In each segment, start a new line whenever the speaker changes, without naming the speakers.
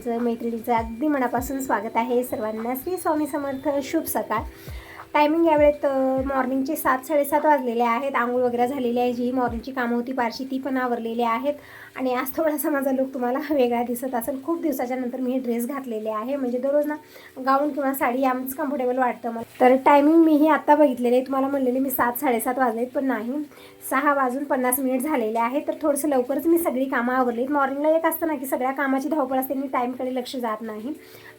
सर्व मैत्रिणीचं अगदी मनापासून स्वागत आहे. सर्वांना श्री स्वामी समर्थ शुभ सकाळ. टायमिंग यावेळेत मॉर्निंगचे सात साडेसात वाजलेले आहेत. आंघोळ वगैरे झालेली आहे. जी मॉर्निंगची कामं होती पारशी ती पण आवरलेली आहेत. आणि आज थोडासा माझा लुक तुम्हाला वेगळा दिसत असेल. खूप दिवसाच्या नंतर मी हे ड्रेस घातलेले आहे. म्हणजे दररोज ना गाऊन किंवा साडी यामच कम्फर्टेबल वाटतं मला. तर टायमिंग मीही आत्ता बघितलेले आहे. तुम्हाला म्हणलेले मी सात साडेसात वाजलेत पण नाही. सहा वाजून पन्नास मिनिट झालेले आहे तर थोडंसं लवकरच मी सगळी कामं आवरलीत. मॉर्निंगला एक असतं ना की सगळ्या कामाची धावपळ असते मी टाईमकडे लक्ष जात नाही.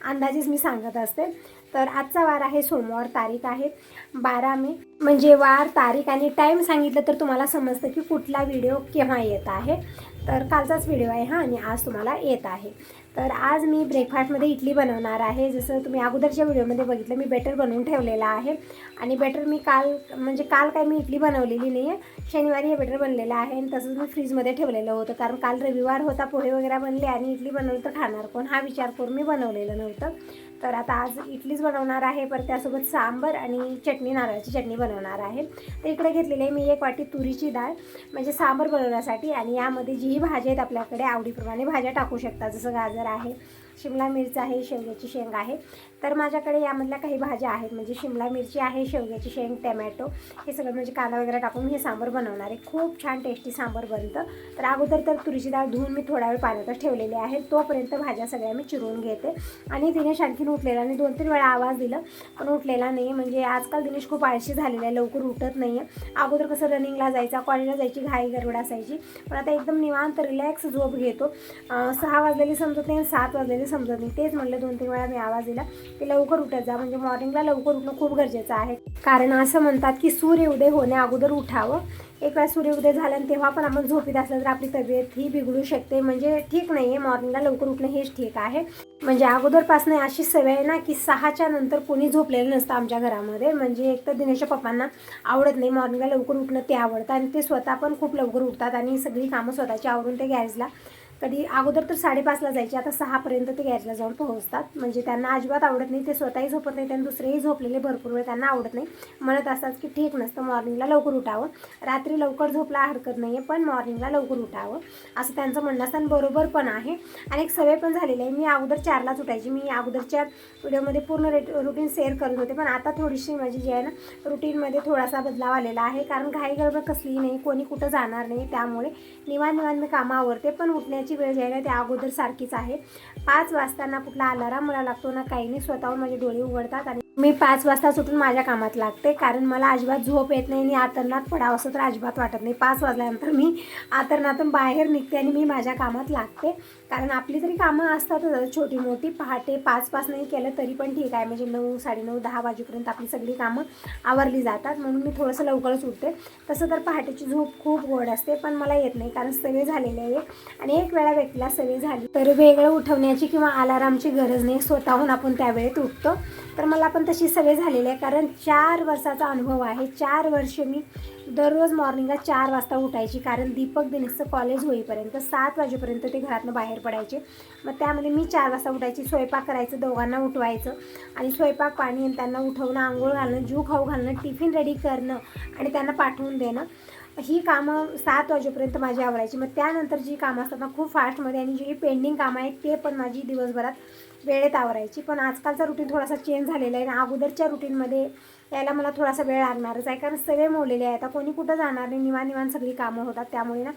अंदाजेच मी सांगत असते. तर आजचा वार आहे सोमवार तारीख आहे बारा मे. म्हणजे वार तारीख आणि टाईम सांगितलं तर तुम्हाला समजतं की कुठला व्हिडिओ केव्हा येत आहे. तर कालचाच व्हिडिओ आहे हा आणि आज तुम्हाला येत आहे. तर आज मी ब्रेकफास्टमध्ये इडली बनवणार आहे. जसं तुम्ही अगोदरच्या व्हिडिओमध्ये बघितलं मी बेटर बनवून ठेवलेलं आहे. आणि बेटर मी काल म्हणजे काल काय मी इडली बनवलेली नाही आहे शनिवारी हे बेटर बनलेलं आहे आणि तसंच मी फ्रीजमध्ये ठेवलेलं होतं. कारण काल रविवार होता पोहे वगैरे बनले आणि इडली बनवलं तर खाणार कोण? हा विचार करून मी बनवलेलं नव्हतं. तर आता आज इडलीच बनवणार आहे. पर त्यासोबत सांबर आणि चटणी नारळाची चटणी बनवणार आहे. तर इकडे घेतलेली आहे मी एक वाटी तुरीची डाळ म्हणजे सांबर बनवण्यासाठी. आणि यामध्ये जीही भाज्या आहेत आपल्याकडे आवडीप्रमाणे भाज्या टाकू शकता जसं गाजर आहे शिमला मिरच आहे शेवग्याची शेंग आहे. तर माझ्याकडे यामधल्या काही भाज्या आहेत. म्हणजे शिमला मिरची आहे शेवग्याची शेंग टमॅटो. हे सगळं म्हणजे कांदा वगैरे टाकून हे सांबर बनवणार आहे. खूप छान टेस्टी सांबर बनतं. तर अगोदर तर तुरीची डाळ धुवून मी थोडा वेळ पाण्यातच ठेवलेली आहे. तोपर्यंत भाज्या सगळ्या मी चिरून घेते. आणि दिनेश आणखीन उठलेला आणि दोन तीन वेळा आवाज दिला पण उठलेला नाही. म्हणजे आजकाल दिनेश खूप आळशी झालेला आहे. लवकर उठत नाही आहे अगोदर कसं रनिंगला जायचा कॉलेजला जायची घाई गरबड असायची. पण आता एकदम निवांत रिलॅक्स झोप घेतो. सहा वाजलेली समजत नाही सात वाजलेली समजत नाही. तेच म्हणलं दोन तीन वेळा मी आवाज दिला की लवकर उठत जा. म्हणजे मॉर्निंगला लवकर उठणं खूप गरजेचं आहे. कारण असं म्हणतात की सूर्य उदय होण्या अगोदर उठावं. एक वेळा सूर्योदय झाला तेव्हा पण आपण झोपीत असलं तर आपली तब्येत ही बिघडू शकते. म्हणजे ठीक नाही आहे मॉर्निंगला लवकर उठणं हेच ठीक आहे. म्हणजे अगोदरपासून अशी सवय आहे ना की सहाच्या नंतर कोणी झोपलेलं नसतं आमच्या घरामध्ये. म्हणजे एक तर दिनेशच्या पप्पांना आवडत नाही मॉर्निंगला लवकर उठणं ते आवडतं. आणि ते स्वतः पण खूप लवकर उठतात आणि सगळी कामं स्वतःची आवरून ते गॅरेजला कधी अगोदर तर साडेपाचला जायचे आता सहापर्यंत ते गॅरेजला जाऊन पोहोचतात. म्हणजे त्यांना अजिबात आवडत नाही ते स्वतःही झोपत नाही त्यांना दुसरेही झोपलेले भरपूर वेळ त्यांना आवडत नाही. म्हणत असतात की ठीक नसतं मॉर्निंगला लवकर उठावं. रात्री लवकर झोपला हरकत नाही आहे पण मॉर्निंगला लवकर उठावं. असं त्यांचं म्हणणं असतं बरोबर पण आहे. आणि एक सवय पण झालेली आहे मी अगोदर चारलाच उठायची. मी अगोदरच्या व्हिडिओमध्ये पूर्ण रेट रुटीन शेअर करत होते पण आता थोडीशी माझी जी आहे ना रुटीनमध्ये थोडासा बदलाव आलेला आहे. कारण घाई गडबड कसलीही नाही कोणी कुठं जाणार नाही त्यामुळे निवान निवान मी कामं पण उठण्याची वेळ जी आहे ना ती अगोदर सारखीच आहे. पाच वाजताना कुठला अलाराम मला लागतो ना काही नाही. स्वतःहून माझे डोळे उघडतात आणि मी पाच वाजता सुटून माझ्या कामात लागते कारण मला अजिबात झोप येत नाही आणि आतरणात पडावं असं तर अजिबात वाटत नाही. पाच वाजल्यानंतर मी आतरणातून बाहेर निघते आणि मी माझ्या कामात लागते. कारण आपली तरी कामं असतातच छोटी मोठी पहाटे पाच पाच नाही केलं तरी पण ठीक आहे. म्हणजे नऊ साडेनऊ दहा वाजेपर्यंत आपली सगळी कामं आवरली जातात. म्हणून मी थोडंसं लवकरच उठते. तसं तर पहाटेची झोप खूप गोड असते पण मला येत नाही कारण सवय झालेली आहे. आणि एक वेळा व्यक्तीला सवय झाली तर वेगळं उठवण्याची किंवा अलारामची गरज नाही. स्वतःहून आपण त्यावेळेत उठतो. तर मला पण तशी सवय झालेली आहे. कारण चार वर्षाचा अनुभव आहे. चार वर्ष मी दररोज मॉर्निंगला चार वाजता उठायची. कारण दीपक दिनेशचं कॉलेज होईपर्यंत सात वाजेपर्यंत ते घरातनं बाहेर पडायचे. मग त्यामध्ये मी चार वाजता उठायची. स्वयंपाक करायचं दोघांना उठवायचं आणि स्वयंपाक पाणी आणि त्यांना उठवणं आंघोळ घालणं जू खाऊ घालणं टिफिन रेडी करणं आणि त्यांना पाठवून देणं. ही कामं सात वाजेपर्यंत माझी आवरायची. मग त्यानंतर जी कामं असतात ना खूप फास्टमध्ये आणि जी पेंडिंग कामं आहेत ते पण माझी दिवसभरात वेळेत आवरायची. पण आजकालचा रुटीन थोडासा चेंज झालेला आहे आणि अगोदरच्या रुटीनमध्ये यायला मला थोडासा वेळ लागणारच आहे. कारण सगळे मोडलेले आहे आता कोणी कुठं जाणार नाही निवान निवान सगळी कामं होतात. त्यामुळे ना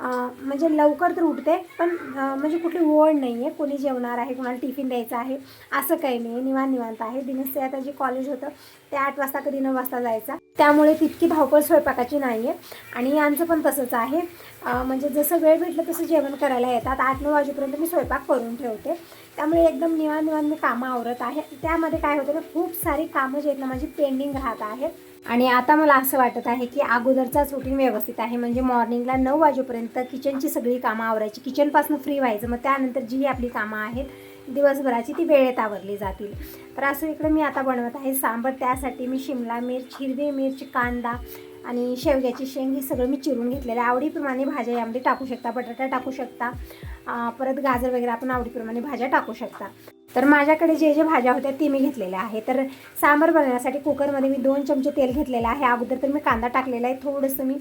म्हणजे लवकर तर उठते पण म्हणजे कुठली ओढ नाही आहे कोणी जेवणार आहे कोणाला टिफिन द्यायचं आहे असं काही नाही निवान निवांत आहे. दिनेशचं आता जे कॉलेज होतं ते आठ वाजता कधी नऊ वाजता जायचा. त्यामुळे तितकी धावपळ स्वयंपाकाची नाही आहे आणि यांचं पण तसंच आहे. म्हणजे जसं वेळ भेटलं तसं जेवण करायला येतात. आठ नऊ वाजेपर्यंत मी स्वयंपाक करून ठेवते. त्यामुळे एकदम निवान निवांत मी कामं आवरत आहे. त्यामध्ये काय होतं ना खूप सारी कामं जे आहेत ना माझी पेंडिंग राहत आहेत आणि आता मला असं वाटत आहे की अगोदरचाच रुटीन व्यवस्थित आहे. म्हणजे मॉर्निंगला नऊ वाजेपर्यंत किचनची सगळी कामं आवरायची. किचनपासून फ्री व्हायचं. मग त्यानंतर जी आपली कामं आहेत दिवसभराची ती वेळेत आवरली जातील. तर असं इकडे मी आता बनवत आहे. सांबर त्यासाठी मी शिमला मिर्च हिरवी मिर्च कांदा आणि शेवग्याची शेंग हे सगळं मी चिरून घेतलेलं आवडीप्रमाणे भाज्या यामध्ये टाकू शकता बटाटा टाकू शकता. परत गाजर वगैरे आपण आवडीप्रमाणे भाज्या टाकू शकता. तर माझ्याकडे जे जे भाज्या होत्या ती मी घेतलेल्या आहे. तर सांबार बनवण्यासाठी कुकरमध्ये मी दोन चमचे तेल घेतलेलं आहे. अगोदर तर मी कांदा टाकलेला आहे. थोडंसं मी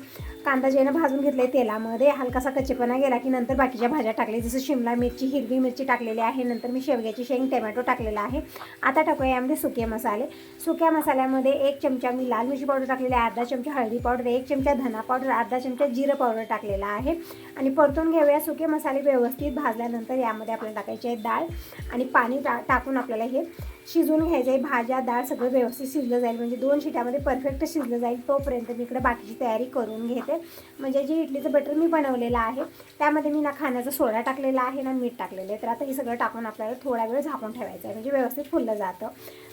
कांदा जे भाजून घेतलं आहे तेलामध्ये. हलकासा कच्चेपणा गेला की नंतर बाकीच्या भाज्या टाकल्या. जसं शिमला मिरची हिरवी मिरची टाकलेली आहे. नंतर मी शेवग्याची शेंग टोमॅटो टाकलेला आहे. आता टाकूया यामध्ये सुके मसाले. सुक्या मसाल्यामध्ये एक चमचा मी लाल मिरची पावडर टाकलेली आहे. अर्धा चमचा हळदी पावडर. एक चमचा धना पावडर. अर्धा चमचा जिरं पावडर टाकलेला आहे. आणि परतून घेऊया सुके मसाले व्यवस्थित भाजल्यानंतर यामध्ये आपल्याला टाकायचे आहे डाळ आणि पाणी टा टाकून आपल्याला हे शिजवून घ्यायचं आहे. भाज्या डाळ सगळं व्यवस्थित शिजलं जाईल. म्हणजे दोन शिट्यामध्ये परफेक्ट शिजलं जाईल तोपर्यंत मी इकडे बाकीची तयारी करून घेते. म्हणजे जे इडलीचं बटर मी बनवलेलं आहे त्यामध्ये मी ना खाण्याचा सोडा टाकलेला आहे ना मीठ टाकलेलं आहे. तर आता हे सगळं टाकून आपल्याला थोडा वेळ झाकून ठेवायचं आहे. म्हणजे व्यवस्थित फुललं जातं.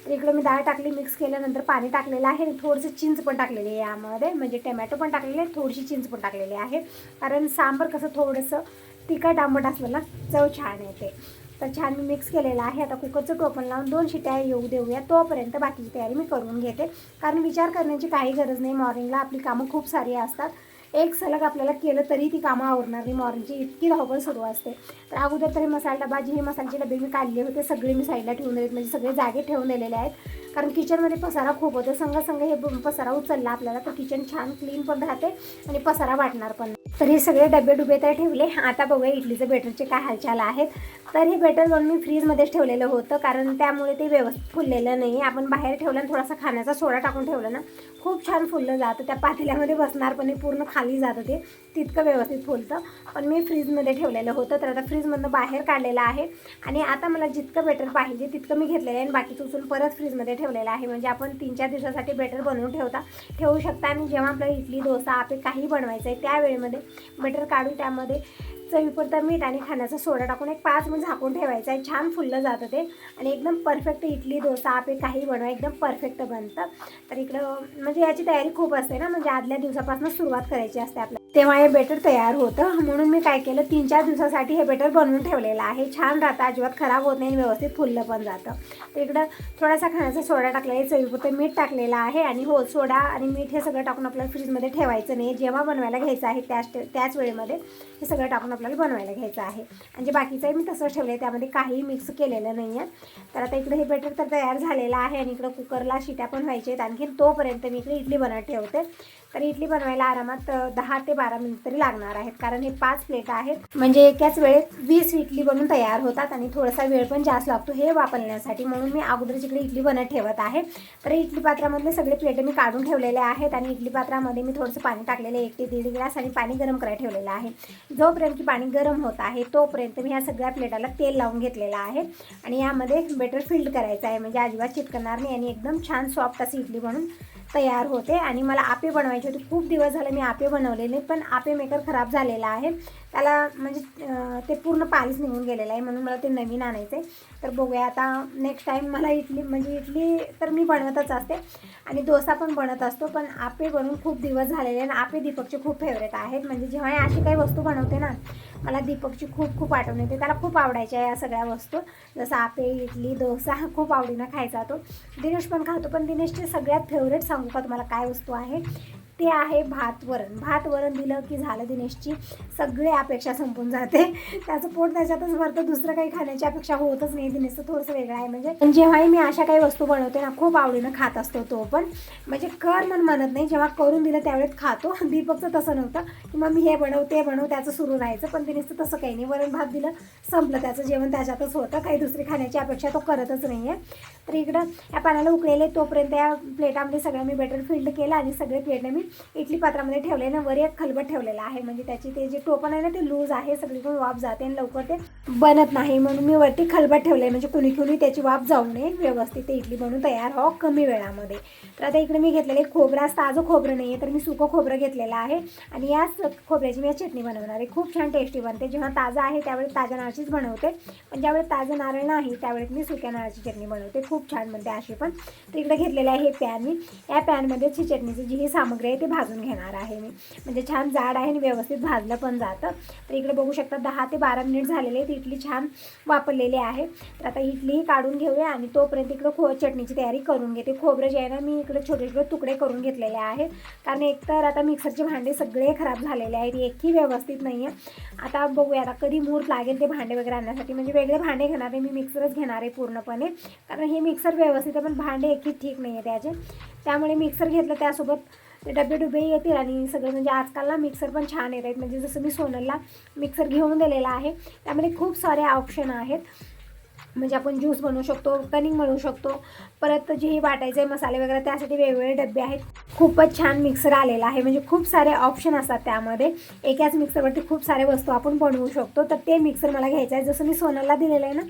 तर इकडं मी डाळ टाकली मिक्स केल्यानंतर पाणी टाकलेलं आहे आणि थोडंसं चिंच पण टाकलेली आहे यामध्ये. म्हणजे टमॅटो पण टाकलेले आहे थोडीशी चिंच पण टाकलेली आहे. कारण सांबर कसं थोडंसं तिखट आंबट असलं ना चव छान येते. तर छान मी मिक्स केलेलं आहे. आता कुकरचं टोपण लावून दोन शिट्या येऊ देऊया. तोपर्यंत बाकीची तयारी मी करून घेते. कारण विचार करण्याची काही गरज नाही. मॉर्निंगला आपली कामं खूप सारी असतात. एक सलग आपल्याला केलं तरी ती कामं आवरणार नाही. मॉर्निंगची इतकी धावपळ सुरू असते. तर अगोदर तरी मसाला डबा हे मसाल्याचे डबे मी काढले होते. सगळे मी साईडला ठेवून दिलेत. म्हणजे सगळे जागे ठेवून दिलेले आहेत. कारण किचनमध्ये पसारा खूप होतो. संघ संघ हे पसारा उचलला आपल्याला तर किचन छान क्लीन पण राहते आणि पसारा वाटणार पण तर हे सगळे डबे डुबे तर ठेवले. आता बघूया इडलीचं बेटरचे काय हालचाल आहेत. तर हे बेटर बनवून मी फ्रीजमध्येच ठेवलेलं होतं कारण त्यामुळे ते व्यवस्थित फुललेलं नाही आपण बाहेर ठेवलं आणि थोडासा खाण्याचा सोडा टाकून ठेवलं ना खूप छान फुललं जातं. त्या पातेल्यामध्ये बसणार पण पूर्ण खाली जातं ते. तितकं व्यवस्थित फुलतं. पण मी फ्रीजमध्ये ठेवलेलं होतं. तर आता फ्रीजमधनं बाहेर काढलेलं आहे. आणि आता मला जितकं बेटर पाहिजे तितकं मी घेतलेलं आहे आणि बाकीचं उचलून परत फ्रीजमध्ये ठेवलेलं आहे. म्हणजे आपण तीन चार दिवसासाठी बेटर बनवून ठेवता ठेवू शकता. आणि जेव्हा आपल्याला इडली डोसा आपे काही बनवायचं आहे त्यावेळेमध्ये बेटर काढून त्यामध्ये चवीपुरता मीठ आणि खाण्याचा सोडा टाकून एक पाच मिनिट झाकून ठेवायचं आहे. छान फुललं जातं ते. आणि एकदम परफेक्ट इडली डोसा आपे काही बनवा एकदम परफेक्ट बनतं. तर इकडं म्हणजे याची तयारी खूप असते ना म्हणजे आदल्या दिवसापासून सुरुवात करायची असते आपल्याला. तेव्हा हे बेटर तयार होतं. म्हणून मी काय केलं तीन चार दिवसासाठी हे बेटर बनवून ठेवलेलं आहे. छान राहतं अजिबात खराब होत नाही आणि व्यवस्थित फुललं पण जातं. तर इकडं थोडासा खाण्याचा सोडा टाकलेला आहे चवीपुरतं मीठ टाकलेलं आहे आणि हो सोडा आणि मीठ हे सगळं टाकून आपल्याला फ्रीजमध्ये ठेवायचं नाही. जेव्हा बनवायला घ्यायचं आहे त्याच त्याच वेळेमध्ये हे सगळं टाकून आपल्याला बनवायला घ्यायचं आहे. आणि जे बाकीचंही मी तसंच ठेवलं आहे त्यामध्ये काहीही मिक्स केलेलं नाही आहे तर आता इकडे हे बेटर तर तयार झालेलं आहे आणि इकडं कुकरला शिट्या पण व्हायच्या आहेत. आणखी तोपर्यंत मी इकडे इडली बनवत ठेवते. तर इडली बनवायला आरामात दहा ते बारा मिनिट तरी लागणार आहेत. कारण हे पाच प्लेट आहेत. म्हणजे एकाच वेळेत वीस इडली बनून तयार होतात आणि थोडासा वेळ पण जास्त लागतो हे वापरण्यासाठी. म्हणून मी अगोदर इकडे इडली बनत ठेवत आहे तर इडली पात्रामधले सगळे प्लेट मी काढून ठेवलेले आहेत. आणि इडली पात्रामध्ये मी थोडंसं पाणी टाकलेलं आहे. एक ते दीड ग्लास आणि पाणी गरम करायला ठेवलेलं आहे. जोपर्यंत की पाणी गरम होत आहे तोपर्यंत मी ह्या सगळ्या प्लेटाला तेल लावून घेतलेलं आहे. आणि यामध्ये बेटर फिल्ड करायचं आहे. म्हणजे अजिबात चिटकणार नाही आणि एकदम छान सॉफ्ट अशी इडली बनून तयार होते. आणि मला आपे बनवायचे होते. खूप दिवस झाले मी आपे बनवलेले पण आपे मेकर खराब झालेला आहे. त्याला म्हणजे ते पूर्ण पाणीच निघून गेलेलं आहे म्हणून मला ते नवीन आणायचं आहे तर बघूया आता नेक्स्ट टाईम मला इडली म्हणजे इडली तर मी बनवतच असते आणि डोसा पण बनत असतो पण आपे बनवून खूप दिवस झालेले आणि आपे दीपकचे खूप फेवरेट आहेत. म्हणजे जेव्हा अशी काही वस्तू बनवते ना मला दीपकची खूप खूप आठवण येते. त्याला खूप आवडायच्या या सगळ्या वस्तू जसं आपे इडली डोसा हा खूप आवडीनं खायचा तो. दिनेश पण खातो पण दिनेशचे सगळ्यात फेवरेट सांगू का तुम्हाला काय वस्तू आहे? ते आहे भात वरण? भात वरण दिलं की झालं दिनेशची सगळी अपेक्षा संपून जाते. त्याचं पोट त्याच्यातच भरतं दुसरं काही खाण्याची अपेक्षा होतच नाही. दिनेशचं थोडंसं वेगळं आहे म्हणजे. पण जेव्हाही मी अशा काही वस्तू बनवते ना खूप आवडीनं खात असतो तो पण. म्हणजे कर मन म्हणत नाही जेव्हा करून दिलं त्यावेळेस खातो. दीपकचं तसं नव्हतं की मग मी हे बनव ते बनव त्याचं सुरू राहायचं. पण दिनेशचं तसं काही नाही. वरण भात दिलं संपलं त्याचं जेवण त्याच्यातच होतं. काही दुसरी खाण्याची अपेक्षा तो करतच नाही आहे तर इकडं या पाण्याला उकळेले तोपर्यंत या प्लेटामध्ये सगळं मी बेटर फिल्ड केलं आणि सगळे प्लेटने मी इडली पात्रामध्ये ठेवले ना वर एक खलबट ठेवलेला आहे. म्हणजे त्याची ते जे टोपण आहे ना ते लूज आहे सगळीकडून वाफ जाते आणि लवकर ते बनत नाही. म्हणून मी वरती खलबट ठेवले म्हणजे कुणी कुणी त्याची वाफ जाऊ नये व्यवस्थित ते इडली बनवून तयार हो कमी वेळामध्ये. तर आता इकडे मी घेतलेले खोबरं ताजं खोबरं नाही आहे तर मी सुकं खोबरं घेतलेलं आहे. आणि याच खोबऱ्याची मी चटणी बनवणार आहे. खूप छान टेस्टी बनते. जेव्हा ताजं आहे त्यावेळेस ताज्या नारळचीच बनवते. पण ज्यावेळेस ताजं नारळ नाही त्यावेळेस मी सुक्या नारळाची चटणी बनवते. खूप छान बनते अशी पण. तर इकडे घेतलेलं आहे हे पॅन मी. या पॅनमध्येच ही चटणीची जी ही सामग्री आहे ते भाजून घेणार आहे मी. म्हणजे छान जाड आहे आणि व्यवस्थित भाजलं पण जातं. तर इकडे बघू शकता दहा ते बारा मिनिट झालेले आहेत. इडली छान वापरलेली आहे. तर आता इडलीही काढून घेऊया आणि तोपर्यंत इकडं खो चटणीची तयारी करून घेते. खोबरं जे आहे ना मी इकडे छोटे छोटे तुकडे करून घेतलेले आहेत कारण एकतर आता मिक्सरचे भांडे सगळे खराब झालेले आहेत. एकही व्यवस्थित नाही आहे आता बघूया आता कधी मूर्त लागेल ते भांडे वगैरे आणण्यासाठी. म्हणजे वेगळे भांडे घेणार आहे. मी मिक्सरच घेणार आहे पूर्णपणे. कारण हे मिक्सर व्यवस्थित आहे पण भांडे एकही ठीक नाही आहे त्याचे. त्यामुळे मिक्सर घेतलं त्यासोबत ते डबे डुबे येतील आणि सगळं म्हणजे आजकाल ना मिक्सर पण छान येत आहेत. म्हणजे जसं मी सोनलला मिक्सर घेऊन दिलेला आहे त्यामध्ये खूप सारे ऑप्शन आहेत. म्हणजे आपण ज्यूस बनवू शकतो कनिंग बनवू शकतो. परत जे वाटायचे मसाले वगैरे त्यासाठी वेगवेगळे डबे आहेत. खूपच छान मिक्सर आलेला आहे. म्हणजे खूप सारे ऑप्शन असतात त्यामध्ये. एकाच मिक्सरवरती खूप सारे वस्तू आपण बनवू शकतो. तर ते मिक्सर मला घ्यायचं आहे. जसं मी सोनलला दिलेलं आहे ना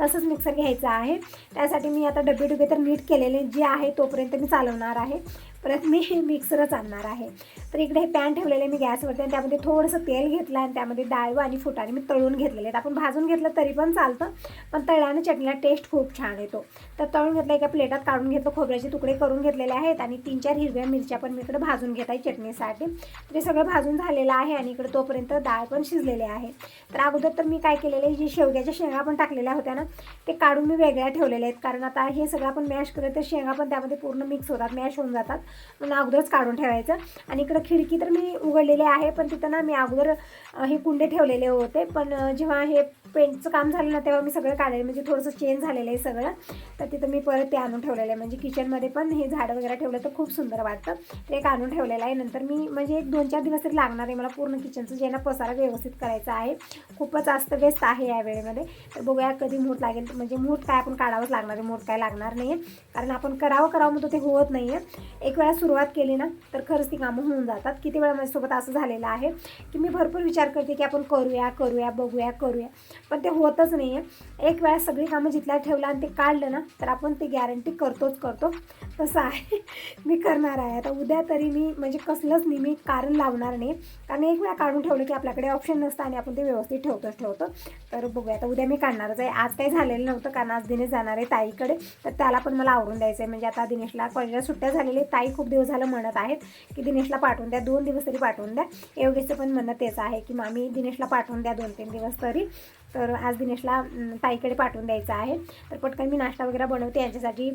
तसंच मिक्सर घ्यायचं आहे. त्यासाठी मी आता डबे डुबे तर नीट केलेले जे आहे तोपर्यंत मी चालवणार आहे. परत मी हे मिक्सरच आणणार आहे. तर इकडे हे पॅन ठेवलेले मी गॅसवरती आणि त्यामध्ये थोडंसं तेल घेतलं आणि त्यामध्ये डाळ आणि फुटाणे मी तळून घेतलेले आहेत. आपण भाजून घेतलं तरी पण चालतं पण तळ्याने चटणीला टेस्ट खूप छान येतो. तर तळून घेतलं एका प्लेटात काढून घेतलं खोबऱ्याचे तुकडे करून घेतलेले आहेत आणि तीन चार हिरव्या मिरच्या पण मी इकडे भाजून घेत आहे चटणीसाठी. तर हे सगळं भाजून झालेलं आहे आणि इकडे तोपर्यंत डाळ पण शिजलेले आहे. तर अगोदर तर मी काय केलेलं आहे जी शेवग्याच्या शेंगा पण टाकलेल्या होत्या ना ते काढून मी वेगळ्या ठेवलेल्या आहेत. कारण आता हे सगळं आपण मॅश करत तर शेंगा पण त्यामध्ये पूर्ण मिक्स होतात मॅश होऊन जातात. म्हणून अगोदरच काढून ठेवायचं. आणि इकडं खिडकी तर मी उघडलेली आहे पण तिथं ना मी अगोदर हे कुंडे ठेवलेले होते. पण जेव्हा हे पेंटचं काम झालं ना तेव्हा मी सगळं काढलेलं म्हणजे थोडंसं चेंज झालेलं आहे सगळं. तर तिथं मी परत ते आणून ठेवलेलं आहे. म्हणजे किचनमध्ये पण हे झाडं वगैरे ठेवलं तर खूप सुंदर वाटतं. ते एक आणून ठेवलेलं आहे. नंतर मी म्हणजे एक दोन चार दिवस तरी लागणार आहे मला पूर्ण किचनचं जे ना पसारा व्यवस्थित करायचा आहे. खूपच अस्तव्यस्त आहे या वेळेमध्ये. तर बघूया कधी मूठ लागेल. म्हणजे मूठ काय आपण काढावंच लागणार आहे मूठ काय लागणार नाही आहे कारण आपण करावं करावं म्हणतो ते होत नाही आहे एक वेळा सुरुवात केली ना तर खरंच ती कामं होऊन जातात. किती वेळा माझ्यासोबत असं झालेलं आहे की मी भरपूर विचार करते की आपण करूया करूया बघूया करूया. पण ते होतच नाही आहे एक वेळा सगळी कामं जिथल्या ठेवलं आणि ते काढलं ना तर आपण ते गॅरंटी करतोच करतो. तसं आहे. मी करणार आहे. आता उद्या तरी मी म्हणजे कसलंच नाही मी कारण लावणार नाही. कारण एक वेळा काढून ठेवलं की आपल्याकडे ऑप्शन नसतं आणि आपण ते व्यवस्थित ठेवतोच ठेवतो. तर बघूया. आता उद्या मी काढणारच आहे. आज काही झालेलं नव्हतं कारण आज दिनेश जाणार आहे ताईकडे. तर त्याला पण मला आवरून द्यायचं आहे म्हणजे आता दिनेशला कॉलेजला सुट्ट्या झालेली ताई आई खूप दिवस झालं म्हणत आहेत की दिनेशला पाठवून द्या दोन दिवस तरी पाठवून द्या. योगेशचं पण म्हणणं तेच आहे की मामी दिनेशला पाठवून द्या दोन तीन दिवस तरी. तर आज दिनेशला ताईकडे पाठवून द्यायचं आहे. तर पटकन मी नाश्ता वगैरे बनवते यांच्यासाठी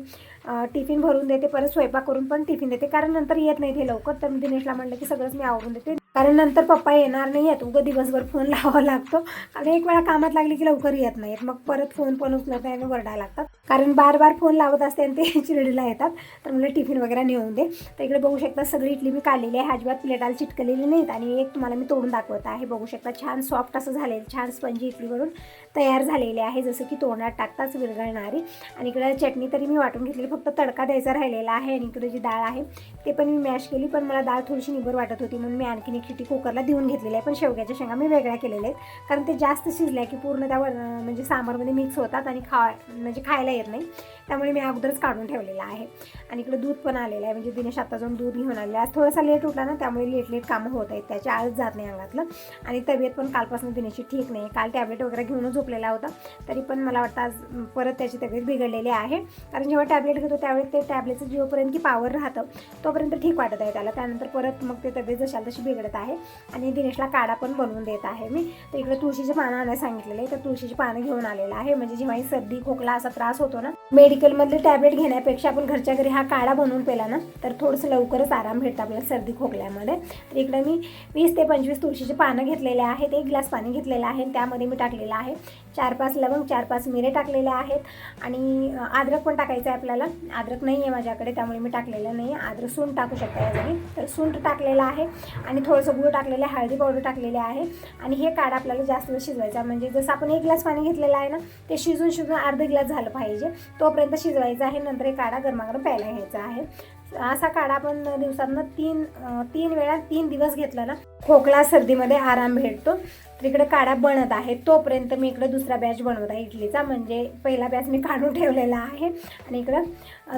टिफिन भरून देते परत स्वयंपाक करून पण टिफिन देते. कारण नंतर येत नाही ते लवकर. तर दिनेशला म्हणलं की सगळंच मी आवरून देते. कारण नंतर पप्पा येणार नाही आहेत. उगं दिवसभर फोन लावावा लागतो. आणि एक वेळा कामात लागली की लवकर येत नाहीत. मग परत फोन पण उचलत नाही आणि वरडायला लागतात. कारण बार बार फोन लावत असते आणि ते चिरडीला येतात. तर मला टिफिन वगैरे नेऊन दे. तर इकडे बघू शकता सगळी इडली मी काढलेली आहे. अजिबात प्लेटाला चिटकलेली नाहीत. आणि एक तुम्हाला मी तोडून दाखवत आहे. बघू शकता छान सॉफ्ट असं झालेलं छान स्पंजी इडली तयार झालेली आहे. जसं की तोंडात टाकताच विरघळणारी. आणि इकडे चटणी तरी मी वाटून घेतलेली. फक्त तडका द्यायचा राहिलेला आहे. आणि इकडे जी डाळ आहे ते पण मी मॅश केली. पण मला डाळ थोडीशी निबर वाटत होती. म्हणून मी आणखीन एक कुकरला देऊन घेतलेली आहे पण शेवग्याच्या शेंगा मी वेगळ्या केलेल्या आहेत. कारण ते जास्त शिजल्या की पूर्ण त्यावर म्हणजे सांबारमध्ये मिक्स होतात आणि खा म्हणजे खायला येत नाही. त्यामुळे मी अगोदरच काढून ठेवलेलं आहे. आणि इकडे दूध पण आलेलं आहे. म्हणजे दिनेश आता जाऊन दूध घेऊन आलेलं आहे. आज थोडासा लेट उठला ना त्यामुळे लेट लेट कामं होत आहेत. त्याच्या आळच जात नाही अंगातलं. आणि तब्येत पण कालपासून दिनेशची ठीक नाही. काल टॅबलेट वगैरे घेऊन झोपलेला होता. तरी पण मला वाटतं आज परत त्याची तब्येत बिघडलेली आहे. कारण जेव्हा टॅबलेट घेतो त्यावेळेस ते टॅबलेटचं जोपर्यंत की पावर राहतं तोपर्यंत ठीक वाटत आहे त्याला. त्यानंतर परत मग ते तब्येत जशाल तशी बिघडत आहे. आणि दिनेशला काढा पण बनवून देत आहे मी. तर इकडे तुळशीचे पानं आणायला सांगितलेले तर तुळशीची पानं घेऊन आलेलं आहे. म्हणजे जेव्हाही सर्दी खोकला असा त्रास होतो ना मेडिकलमधले टॅबलेट घेण्यापेक्षा आपण घरच्या घरी हा काढा बनवून पेला ना तर थोडंसं लवकरच आराम भेटतं आपल्याला सर्दी खोकल्यामध्ये तर इकडे मी वीस ते पंचवीस तुळशीचे पानं घेतलेले आहेत एक ग्लास पाणी घेतलेलं आहे आणि त्यामध्ये मी टाकलेलं आहे. चार पाच लवंग चार पाच मिरे टाकलेले आहेत आणि अद्रक पण टाकायचं आहे आपल्याला. अद्रक नाही आहे माझ्याकडे त्यामुळे मी टाकलेलं नाही आहे. अद्रक सूंठ टाकू शकता यासाठी तर सूंठ टाकलेलं आहे आणि थोडंसं गुळ टाकलेलं आहे हळदी पावडर टाकलेले आहे आणि हे काढा आपल्याला जास्त वेळ शिजवायचा. म्हणजे जसं आपण एक ग्लास पाणी घेतलेलं आहे ना ते शिजून शिजून अर्धा ग्लास झालं पाहिजे. तोपर्यंत शिजवायचा आहे नंतर हे काढा गरमागरम प्यायला घ्यायचा आहे. असा काढा आपण दिवसातनं तीन तीन वेळा तीन दिवस घेतला ना खोकला सर्दीमध्ये आराम भेटतो. तर इकडे काढा बनत आहे. तोपर्यंत मी इकडे दुसरा बॅच बनवत आहे. इडलीचा म्हणजे पहिला बॅच मी काढून ठेवलेला आहे. आणि इकडं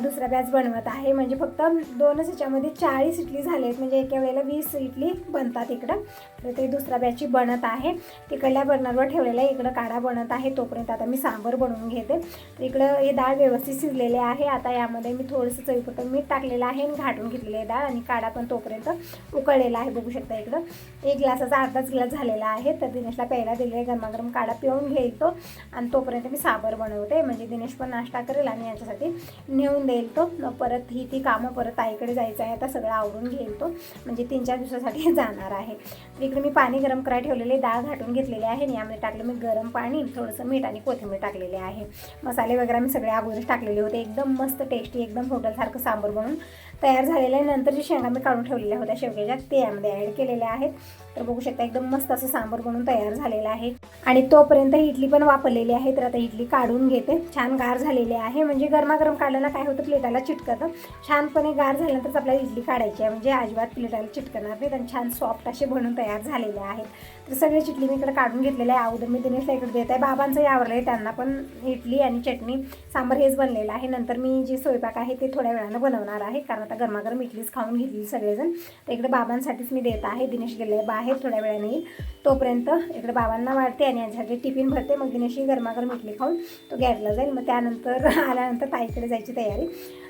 दुसरा बॅच बनवत आहे. म्हणजे फक्त दोनच ह्याच्यामध्ये चाळीस इडली झाले आहेत म्हणजे एका वेळेला वीस इडली बनतात इकडं. तर ते दुसऱ्या बॅचची बनत आहे. तिकडल्या बर्नरवर ठेवलेला आहे. इकडं काढा बनत आहे. तोपर्यंत आता मी सांबर बनवून घेते. तर इकडं हे डाळ व्यवस्थित शिजलेले आहे. आता यामध्ये मी थोडंसं चवीपुरतं मीठ टाकलेलं आहे. आणि घाटून घेतलेली आहे डाळ. आणि काढा पण तोपर्यंत उकळलेला आहे. बघू शकता इकडं. एक ग्लासाचा अर्धाच ग्लास झालेला आहे. तर दिनेशला प्यायला दिले गरमागरम काढा पिऊन घेईल तो. आणि तोपर्यंत मी साबर बनवते. म्हणजे दिनेश पण नाश्ता करेल आणि याच्यासाठी नेऊन देईल तो. मग परत ही ती कामं परत आईकडे जायचं आहे आता सगळं आवरून घेईल तो. म्हणजे तीन चार दिवसासाठी जाणार आहे. तिकडे इकडे मी पाणी गरम करायला ठेवलेले डाळ घाटून घेतलेले आहे. आणि यामध्ये टाकलं मी गरम पाणी थोडंसं मीठ आणि कोथिंबीर टाकलेले आहे. मसाले वगैरे मी सगळे अगोदरच टाकलेले होते. एकदम मस्त टेस्टी एकदम हॉटेलसारखं सांबर बनवून तयार झालेलं आहे. नंतर जे शेंगा मी काढून ठेवलेल्या होत्या शेवग्याच्या ते यामध्ये ॲड केलेल्या आहेत. तर बघू शकता एकदम मस्त असं सांबर बनून तयार झालेलं आहे. आणि तोपर्यंत इडली पण वापरलेली आहे तर आता इडली काढून घेते. छान गार झालेली आहे म्हणजे गरमागरम काढलं काय होतं प्लेटाला चिटकतं. छानपणे गार झाल्यानंतरच आपल्याला इडली काढायची आहे म्हणजे अजिबात प्लेटाला चिटकणार नाहीत आणि छान सॉफ्ट असे बनून तयार झालेले आहेत. तर सगळे चिटली मी इकडे काढून घेतलेले आहे. अगोदर मी दिनेशला इकडे देत आहे. बाबांचंही आवडलं आहे त्यांना पण इडली आणि चटणी सांबार हेच बनलेलं आहे. नंतर मी जे स्वयंपाक आहे ते थोड्या वेळानं बनवणार आहे. कारण आता गरमागरम इडलीच खाऊन घेतली सगळेजण. तर इकडे बाबांसाठीच मी देत आहे. दिनेश गेले बाहेर थोड्या वेळाने येईल. तोपर्यंत इकडे बाबांना वाढते आणि यांच्यासाठी टिफिन भरते. मग दिनेशही गरमागरम इडली खाऊन तो गॅरला जाईल. मग त्यानंतर आल्यानंतर ताईकडे जायची तयारी.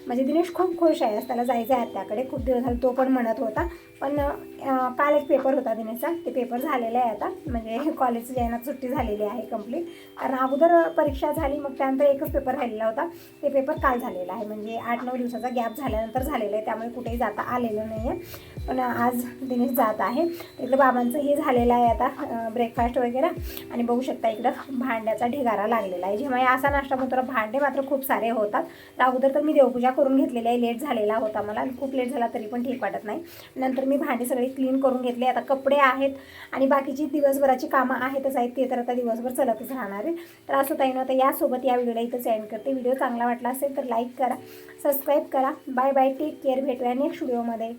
म्हणजे दिनेश खूप खुश आहे. त्याला जायचं आहे त्याकडे खूप दिवस झाले तो पण म्हणत होता. पण काल एक पेपर होता देण्याचा ते पेपर झालेला आहे आता. म्हणजे कॉलेजची जायना सुट्टी झालेली आहे कंप्लीट कारण अगोदर परीक्षा झाली मग त्यानंतर एकच पेपर राहिलेला होता. ते पेपर काल झालेला आहे. म्हणजे आठ नऊ दिवसाचा गॅप झाल्यानंतर झालेला आहे. त्यामुळे कुठेही जाता आलेलं नाही आहे पण आज दिनेश जात आहे. इकडे बाबांचं हे झालेलं आहे आता ब्रेकफास्ट वगैरे. आणि बघू शकता इकडं भांड्याचा ढिगारा लागलेला आहे. जेव्हा असा नाश्ता म्हणतो भांडे मात्र खूप सारे होतात. तर अगोदर तर मी देवपूजा करून घेतलेली आहे. लेट झालेला होता मला. खूप लेट झाला तरी पण ठीक वाटत नाही. नंतर मी भांडी सगळी क्लीन करून घेतली. आता कपडे आहेत आणि बाकीची दिवसभराची कामं आहेतच आहेत ते तर आता दिवसभर चलतच राहणार आहे. तर असं ताईनं आता यासोबत या व्हिडिओला इथंच एंड करते. व्हिडिओ चांगला वाटला असेल तर लाईक करा सबस्क्राईब करा. बाय बाय टेक केअर भेटूया नेक्स्ट व्हिडिओमध्ये